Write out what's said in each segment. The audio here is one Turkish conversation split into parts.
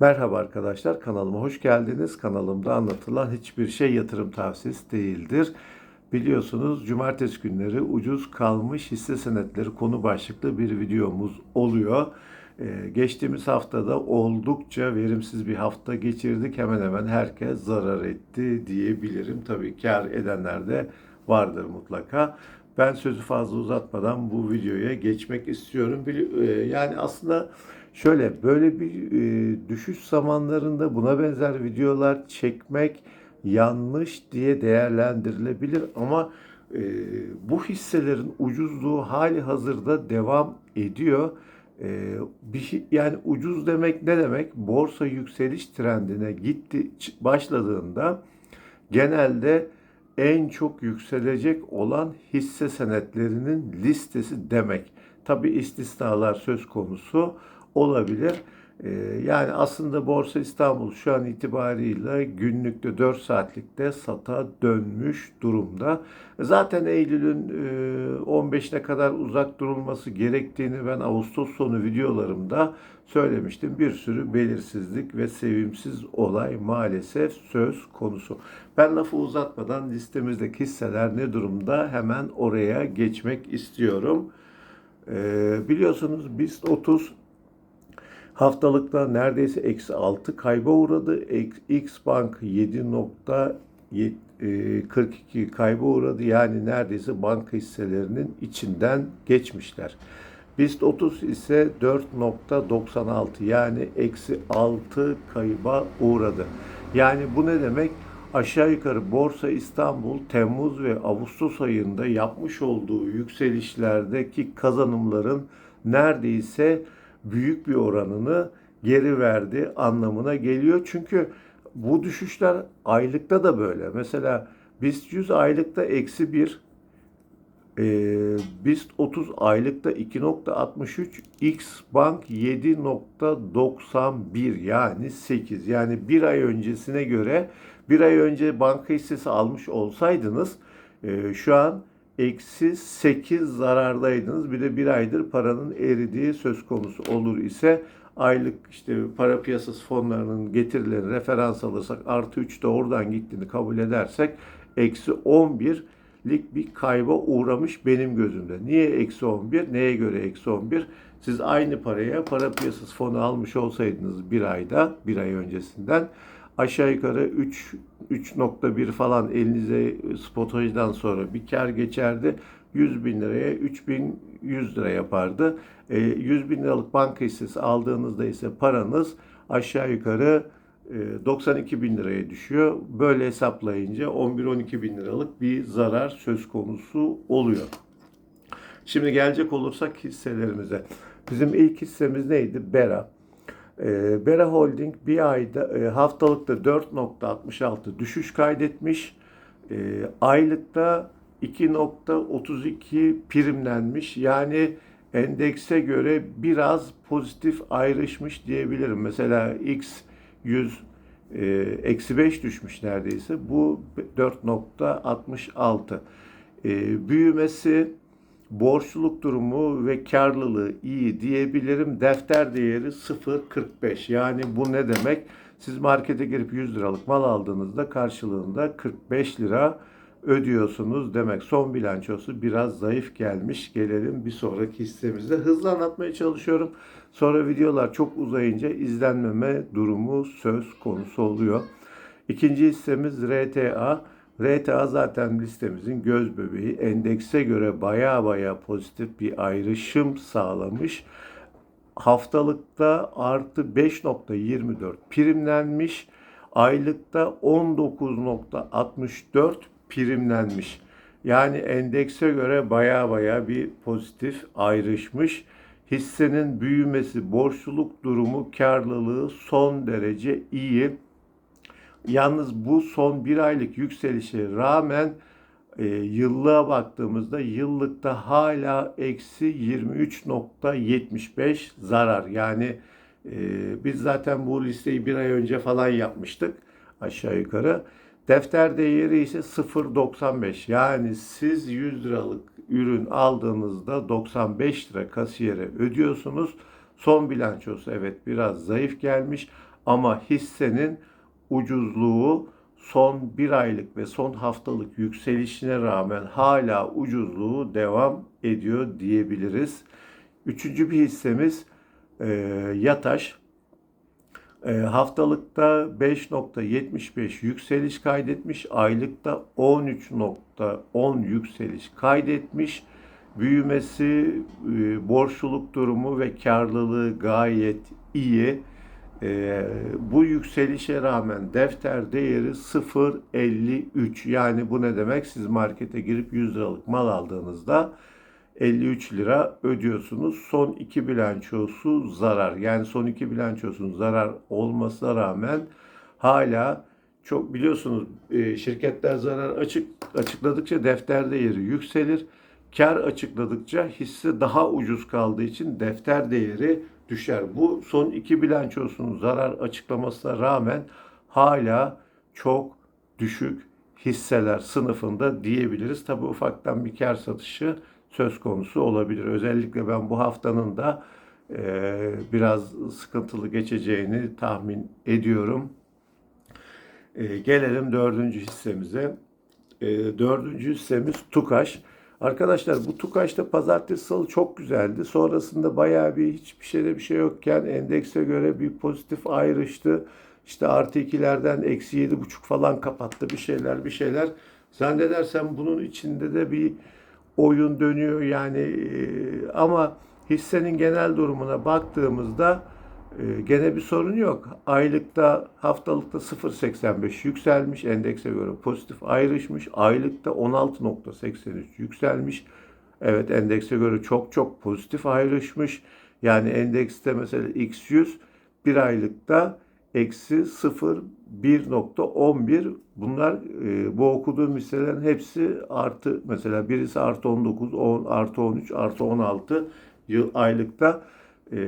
Merhaba arkadaşlar, kanalıma hoş geldiniz. Kanalımda anlatılan hiçbir şey yatırım tavsiyesi değildir. Biliyorsunuz cumartesi günleri ucuz kalmış hisse senetleri konu başlıklı bir videomuz oluyor. Ee, geçtiğimiz haftada oldukça verimsiz bir hafta geçirdik. Hemen hemen herkes zarar etti diyebilirim. Tabii kar edenler de vardır mutlaka. Ben sözü fazla uzatmadan bu videoya geçmek istiyorum. E, Yani aslında şöyle böyle bir e, düşüş zamanlarında buna benzer videolar çekmek yanlış diye değerlendirilebilir ama e, bu hisselerin ucuzluğu hali hazırda devam ediyor. E, bir yani ucuz demek ne demek? Borsa yükseliş trendine gitti başladığında genelde en çok yükselecek olan hisse senetlerinin listesi demek. Tabi istisnalar söz konusu olabilir. Ee, yani aslında Borsa İstanbul şu an itibariyle günlükte 4 saatlikte sata dönmüş durumda. Zaten Eylül'ün e, 15'ine kadar uzak durulması gerektiğini ben Ağustos sonu videolarımda söylemiştim. Bir sürü belirsizlik ve sevimsiz olay maalesef söz konusu. Ben lafı uzatmadan listemizdeki hisseler ne durumda hemen oraya geçmek istiyorum. Ee, biliyorsunus BIST 30 haftalıkta neredeyse eksi 6 kayba uğradı. X Bank 7.42 kayba uğradı. Yani neredeyse banka hisselerinin içinden geçmişler. BIST 30 ise 4.96 yani eksi 6 kayba uğradı. Yani bu ne demek? Aşağı yukarı Borsa İstanbul Temmuz ve Ağustos ayında yapmış olduğu yükselişlerdeki kazanımların neredeyse büyük bir oranını geri verdi anlamına geliyor. Çünkü bu düşüşler aylıkta da böyle. Mesela BIST 100 aylıkta eksi 1, e, BIST 30 aylıkta 2.63, X Bank 7.91 yani 8. Yani bir ay öncesine göre bir ay önce banka hissesi almış olsaydınız e, şu an eksi 8 zarardaydınız. Bir de bir aydır paranın eridiği söz konusu olur ise aylık işte para piyasası fonlarının getirilerini referans alırsak artı 3 de oradan gittiğini kabul edersek eksi 11 lik bir kayba uğramış benim gözümde. Niye eksi 11? Neye göre eksi 11? Siz aynı paraya para piyasası fonu almış olsaydınız bir ayda, bir ay öncesinden aşağı yukarı 3 3.1 falan elinize spotajdan sonra bir kar geçerdi. 100 bin liraya 3100 lira yapardı. E, 100 bin liralık banka hissesi aldığınızda ise paranız aşağı yukarı e, 92 bin liraya düşüyor. Böyle hesaplayınca 11-12 bin liralık bir zarar söz konusu oluyor. Şimdi gelecek olursak hisselerimize. Bizim ilk hissemiz neydi? Bera. E, Bera Holding bir ayda e, haftalıkta 4.66 düşüş kaydetmiş. E, aylıkta 2.32 primlenmiş. Yani endekse göre biraz pozitif ayrışmış diyebilirim. Mesela X 100 e, eksi 5 düşmüş neredeyse. Bu 4.66. E, büyümesi borçluluk durumu ve karlılığı iyi diyebilirim. Defter değeri 0.45. Yani bu ne demek? Siz markete girip 100 liralık mal aldığınızda karşılığında 45 lira ödüyorsunuz demek. Son bilançosu biraz zayıf gelmiş. Gelelim bir sonraki hissemize. Hızlı anlatmaya çalışıyorum. Sonra videolar çok uzayınca izlenmeme durumu söz konusu oluyor. İkinci hissemiz RTA. RTA zaten listemizin göz bebeği. Endekse göre baya baya pozitif bir ayrışım sağlamış. Haftalıkta artı 5.24 primlenmiş. Aylıkta 19.64 primlenmiş. Yani endekse göre baya baya bir pozitif ayrışmış. Hissenin büyümesi, borçluluk durumu, karlılığı son derece iyi. Yalnız bu son bir aylık yükselişe rağmen e, yıllığa baktığımızda yıllıkta hala eksi 23.75 zarar. Yani e, biz zaten bu listeyi bir ay önce falan yapmıştık aşağı yukarı. Defter değeri ise 0.95. Yani siz 100 liralık ürün aldığınızda 95 lira kasiyere ödüyorsunuz. Son bilançosu evet biraz zayıf gelmiş Ama hissenin ucuzluğu son bir aylık ve son haftalık yükselişine rağmen hala ucuzluğu devam ediyor diyebiliriz. Üçüncü bir hissemiz e, Yataş. E, haftalıkta 5.75 yükseliş kaydetmiş, aylıkta 13.10 yükseliş kaydetmiş. Büyümesi, e, borçluluk durumu ve karlılığı gayet iyi. E, bu yükselişe rağmen defter değeri 0.53. Yani bu ne demek? Siz markete girip 100 liralık mal aldığınızda 53 lira ödüyorsunuz. Son iki bilançosu zarar. Yani son iki bilançosunun zarar olmasına rağmen hala çok biliyorsunuz e, şirketler zarar açık açıkladıkça defter değeri yükselir. Kar açıkladıkça hisse daha ucuz kaldığı için defter değeri düşer. Bu son iki bilançosunun zarar açıklamasına rağmen hala çok düşük hisseler sınıfında diyebiliriz. Tabi ufaktan bir kar satışı söz konusu olabilir. Özellikle ben bu haftanın da e, biraz sıkıntılı geçeceğini tahmin ediyorum. E, gelelim dördüncü hissemize. E, dördüncü hissemiz Tukaş. Arkadaşlar bu Tukaş'ta pazartesi salı çok güzeldi. Sonrasında bayağı bir hiçbir şeyde bir şey yokken endekse göre bir pozitif ayrıştı. İşte artı ikilerden eksi yedi buçuk falan kapattı bir şeyler bir şeyler. Zannedersem bunun içinde de bir oyun dönüyor yani e, ama hissenin genel durumuna baktığımızda e, gene bir sorun yok. Aylıkta haftalıkta 0.85 yükselmiş endekse göre pozitif ayrışmış. Aylıkta 16.83 yükselmiş. Evet endekse göre çok çok pozitif ayrışmış. Yani endekste mesela X100 bir aylıkta eksi 0 1.11 bunlar e, bu okuduğum hisselerin hepsi artı mesela birisi artı 19 10 artı 13 artı 16 yıl aylıkta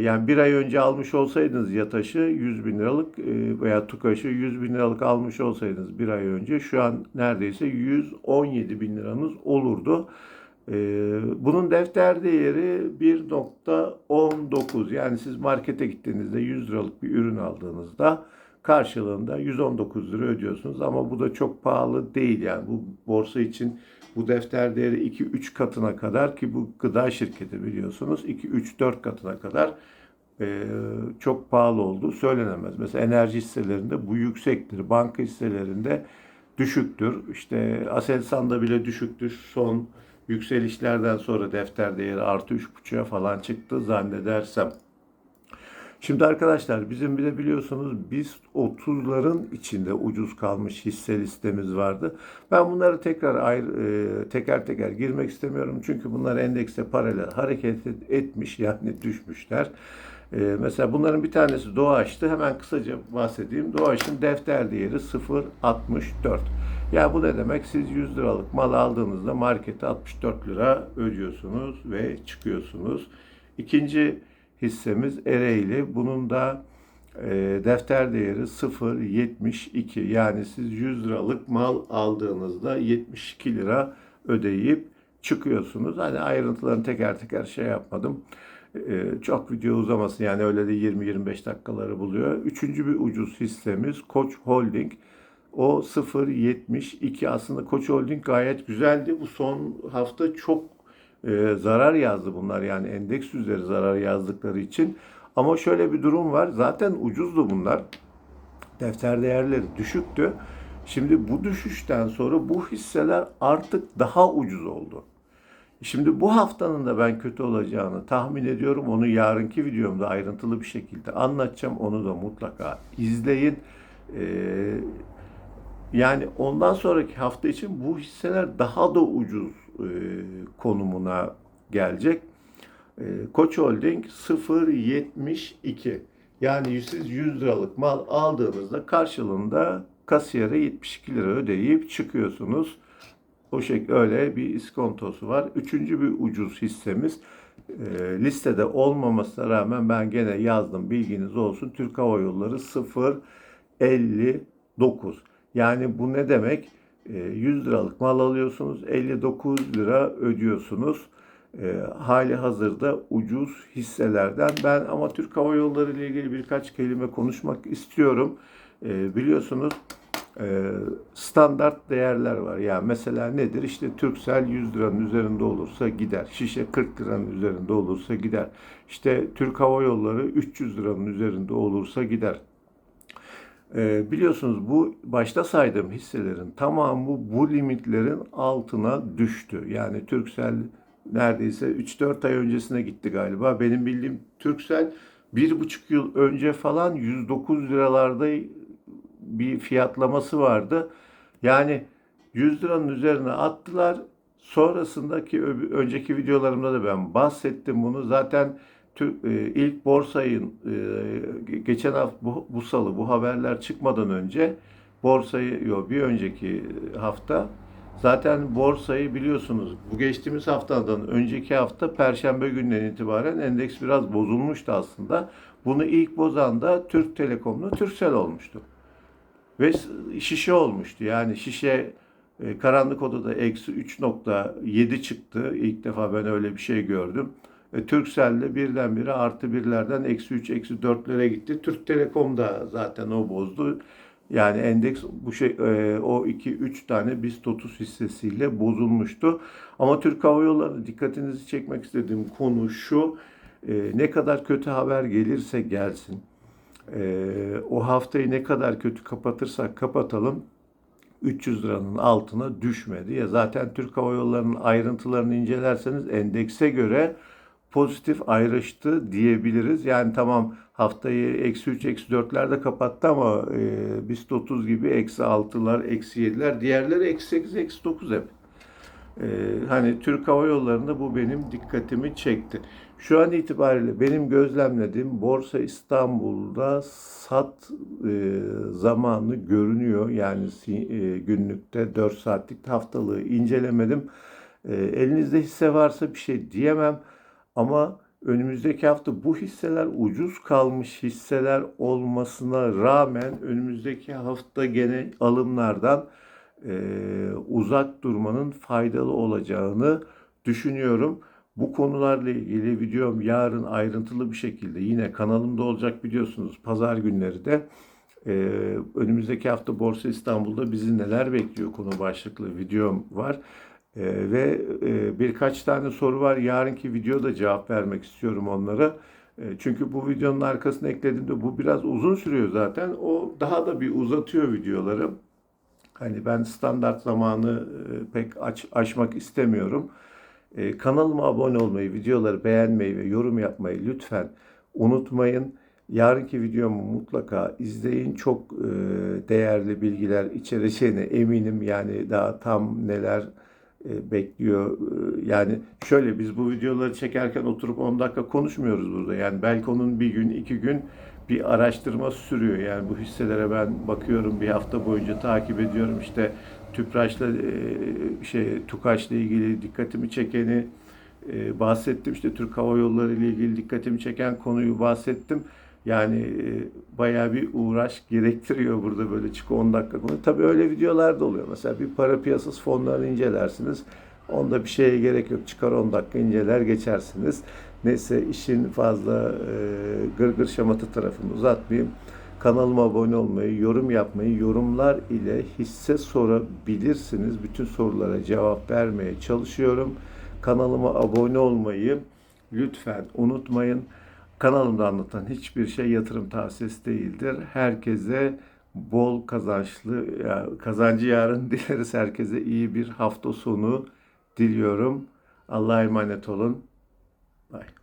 yani bir ay önce almış olsaydınız yataşı 100 bin liralık e, veya tukaşı 100 bin liralık almış olsaydınız bir ay önce şu an neredeyse 117 bin liranız olurdu. Ee, bunun defter değeri 1.19 yani siz markete gittiğinizde 100 liralık bir ürün aldığınızda karşılığında 119 lira ödüyorsunuz. Ama bu da çok pahalı değil yani. Bu borsa için bu defter değeri 2-3 katına kadar ki bu gıda şirketi biliyorsunuz 2-3-4 katına kadar e, çok pahalı olduğu söylenemez. Mesela enerji hisselerinde bu yüksektir. Banka hisselerinde düşüktür. İşte Aselsan'da bile düşüktür. Son yükselişlerden sonra defter değeri artı 3.5'a falan çıktı zannedersem. Şimdi arkadaşlar bizim bir de biliyorsunuz biz 30'ların içinde ucuz kalmış hisse listemiz vardı. Ben bunları tekrar ayrı, e, teker teker girmek istemiyorum. Çünkü bunlar endekse paralel hareket etmiş yani düşmüşler. E, mesela bunların bir tanesi Doğaç'tı. Hemen kısaca bahsedeyim. Doğaç'ın defter değeri 0.64. Ya bu ne demek? Siz 100 liralık mal aldığınızda markete 64 lira ödüyorsunuz ve çıkıyorsunuz. İkinci hissemiz Ereğli. Bunun da e, defter değeri 0.72. Yani siz 100 liralık mal aldığınızda 72 lira ödeyip çıkıyorsunuz. Hani ayrıntılarını teker teker şey yapmadım. E, çok video uzamasın yani öyle de 20-25 dakikaları buluyor. Üçüncü bir ucuz hissemiz Koç Holding. O 0.72 aslında Koç Holding gayet güzeldi. Bu son hafta çok e, zarar yazdı bunlar yani endeks üzeri zarar yazdıkları için. Ama şöyle bir durum var. Zaten ucuzdu bunlar. Defter değerleri düşüktü. Şimdi bu düşüşten sonra bu hisseler artık daha ucuz oldu. Şimdi bu haftanın da ben kötü olacağını tahmin ediyorum. Onu yarınki videomda ayrıntılı bir şekilde anlatacağım. Onu da mutlaka izleyin. Ee, yani ondan sonraki hafta için bu hisseler daha da ucuz e, konumuna gelecek. E, Koç Holding 0.72 yani siz 100 liralık mal aldığınızda karşılığında kasiyere 72 lira ödeyip çıkıyorsunuz. O şekilde öyle bir iskontosu var. Üçüncü bir ucuz hissemiz e, listede olmamasına rağmen ben gene yazdım bilginiz olsun. Türk Hava Yolları 0.59 yani bu ne demek? 100 ee, liralık mal alıyorsunuz, 59 lira ödüyorsunuz. e, hali hazırda ucuz hisselerden. Ben ama Türk Hava Yolları ile ilgili birkaç kelime konuşmak istiyorum. E, biliyorsunuz e, standart değerler var. Yani mesela nedir? İşte Turkcell 100 liranın üzerinde olursa gider. Şişe 40 liranın üzerinde olursa gider. İşte Türk Hava Yolları 300 liranın üzerinde olursa gider. E, biliyorsunuz bu başta saydığım hisselerin tamamı bu limitlerin altına düştü. Yani Turkcell neredeyse 3-4 ay öncesine gitti galiba. Benim bildiğim Turkcell bir buçuk yıl önce falan 109 liralarda bir fiyatlaması vardı. Yani 100 liranın üzerine attılar. Sonrasındaki önceki videolarımda da ben bahsettim bunu. Zaten ilk borsayın e, geçen hafta bu, bu salı bu haberler çıkmadan önce borsayı yok bir önceki hafta zaten borsayı biliyorsunuz bu geçtiğimiz haftadan önceki hafta Perşembe günden itibaren endeks biraz bozulmuştu aslında. Bunu ilk bozan da Türk Telekom'la Turkcell olmuştu. Ve şişe olmuştu. Yani şişe e, karanlık odada eksi 3.7 çıktı. İlk defa ben öyle bir şey gördüm. E, Turkcell'de birdenbire artı birlerden eksi 3, eksi 4'lere gitti. Türk Telekom da zaten o bozdu. Yani endeks bu şey e, o 2 3 tane BIST 30 hissesiyle bozulmuştu. Ama Türk Hava Yolları dikkatinizi çekmek istediğim konu şu. E, ne kadar kötü haber gelirse gelsin. E, o haftayı ne kadar kötü kapatırsak kapatalım 300 liranın altına düşmedi. Ya zaten Türk Hava Yolları'nın ayrıntılarını incelerseniz endekse göre pozitif ayrıştı diyebiliriz. Yani tamam haftayı eksi 3, eksi 4'lerde kapattı ama e, BIST 30 gibi eksi 6'lar, eksi 7'ler. Diğerleri eksi 8, eksi 9 hep. E, hani Türk Hava Yolları'nda bu benim dikkatimi çekti. Şu an itibariyle benim gözlemlediğim Borsa İstanbul'da sat e, zamanı görünüyor. Yani e, günlükte 4 saatlik haftalığı incelemedim. E, elinizde hisse varsa bir şey diyemem. Ama önümüzdeki hafta bu hisseler ucuz kalmış hisseler olmasına rağmen önümüzdeki hafta gene alımlardan e, uzak durmanın faydalı olacağını düşünüyorum. Bu konularla ilgili videom yarın ayrıntılı bir şekilde yine kanalımda olacak biliyorsunuz pazar günleri de e, önümüzdeki hafta Borsa İstanbul'da bizi neler bekliyor konu başlıklı videom var. Ee, ve e, birkaç tane soru var. Yarınki videoda cevap vermek istiyorum onlara. E, çünkü bu videonun arkasına eklediğimde bu biraz uzun sürüyor zaten. O daha da bir uzatıyor videoları. Hani ben standart zamanı e, pek aç, aşmak istemiyorum. E, kanalıma abone olmayı, videoları beğenmeyi ve yorum yapmayı lütfen unutmayın. Yarınki videomu mutlaka izleyin. Çok e, değerli bilgiler içereceğine eminim. Yani daha tam neler e, bekliyor. E, yani şöyle biz bu videoları çekerken oturup 10 dakika konuşmuyoruz burada. Yani belki onun bir gün, iki gün bir araştırma sürüyor. Yani bu hisselere ben bakıyorum bir hafta boyunca takip ediyorum. İşte Tüpraş'la e, şey Tukaş'la ilgili dikkatimi çekeni bahsettim. İşte Türk Hava Yolları ile ilgili dikkatimi çeken konuyu bahsettim. Yani e, bayağı bir uğraş gerektiriyor burada böyle çık 10 dakika konu. Tabii öyle videolar da oluyor. Mesela bir para piyasası fonlarını incelersiniz. Onda bir şeye gerek yok. Çıkar 10 dakika inceler geçersiniz. Neyse işin fazla e, gırgır şamatı tarafını uzatmayayım. Kanalıma abone olmayı, yorum yapmayı, yorumlar ile hisse sorabilirsiniz. Bütün sorulara cevap vermeye çalışıyorum. Kanalıma abone olmayı lütfen unutmayın. Kanalımda anlatan hiçbir şey yatırım tavsiyesi değildir. Herkese bol kazançlı, kazancı yarın dileriz. Herkese iyi bir hafta sonu diliyorum. Allah'a emanet olun. Bye.